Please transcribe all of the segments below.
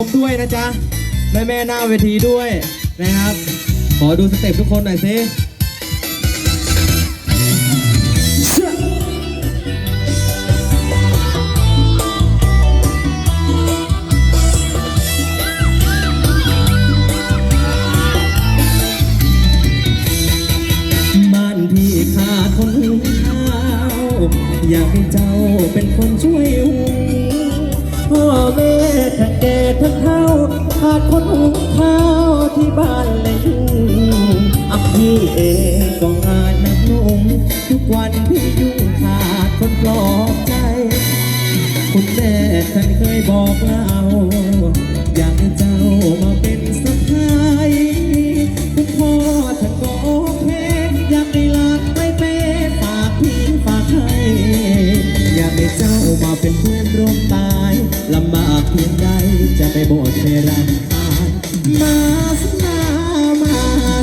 ด้วยนะจ๊ะ แม่แม่หน้าเวทีด้วยนะครับ ขอดูสเต็ปทุกคนหน่อยสิบ้านพี่ขาดคนหุงข้าวอยากให้เจ้าเป็นคนช่วย ขาดคนหุงข้าวที่บ้านเลยยุ่งอับพี่เองก็งานหนักหนุ่งทุกวันพี่ยุ่งขาดคนปลอบใจ คุณแม่ท่านเคยบอกเล่า โบสถ์ไปรำคาญมาสิมามา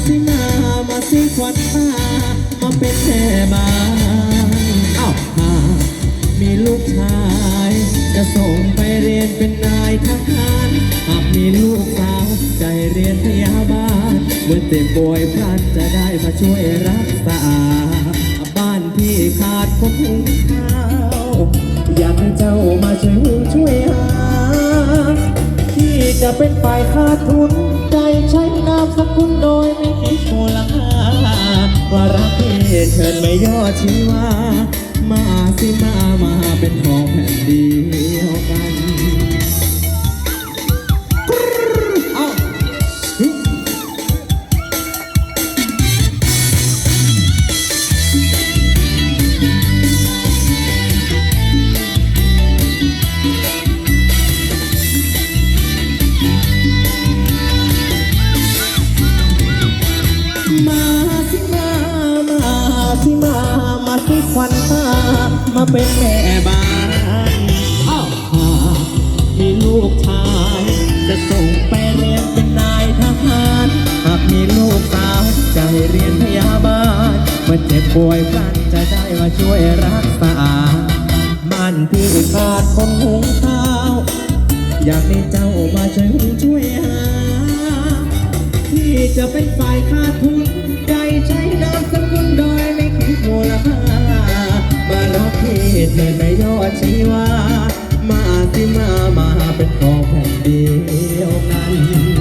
สิมามาสิควันตามาเป็นแม่บ้านเอ้าหามีลูกชาย จะส่งไปเรียนเป็นนายทหารหากมีลูกสาวใจเรียนพยาบาลเมื่อเจ็บป่วยพลันจะได้มาช่วยรักษา บ้านพี่ขาดคนหุง จะเป็นฝ่ายขาดทุน ใจใช้นามสกุลโดยไม่คิดมูลค่าว่ารักพี่เชิญไม่ย่อชีว่า ควันตามาเป็นแม่บ้านอ้าวหากมีลูกชาย จะส่งไปเรียนเป็นนายทหารหากมีลูกสาวจะให้เรียนพยาบาลเมื่อเจ็บป่วยพลันจะได้มาช่วยรักษาบ้านพี่ขาดคนหุงข้าว อยากให้เจ้ามาช่วยช่วยหาที่จะเป็นฝ่ายขาดทุน เแต่ไม่ยอดชีวามาที่มามาเป็นของแผ่นเดียวกัน